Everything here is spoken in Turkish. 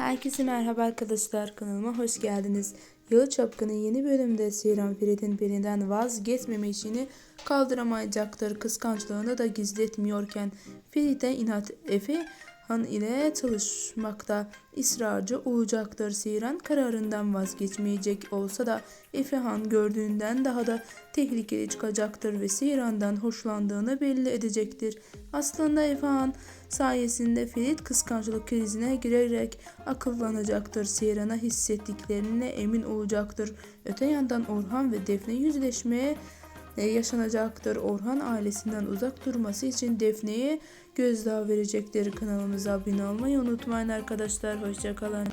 Herkese merhaba arkadaşlar kanalıma hoş geldiniz. Yalı Çapkın'ın yeni bölümde Seyran Ferit'in birinden vazgeçmemesini kaldıramayacaktır. Kıskançlığını da gizletmiyorken Ferit'e inat Efe Han ile çalışmakta ısrarcı olacaktır. Seyran kararından vazgeçmeyecek olsa da Efe Han gördüğünden daha da tehlikeli çıkacaktır ve Seyran'dan hoşlandığını belli edecektir. Aslında Efe Han sayesinde Ferit kıskançlık krizine girerek akıllanacaktır. Seyran'a hissettiklerine emin olacaktır. Öte yandan Orhan ve Defne yüzleşmeye yaşanacaktır. Orhan ailesinden uzak durması için Defne'ye gözdağı verecektir. Kanalımıza abone olmayı unutmayın arkadaşlar. Hoşçakalın.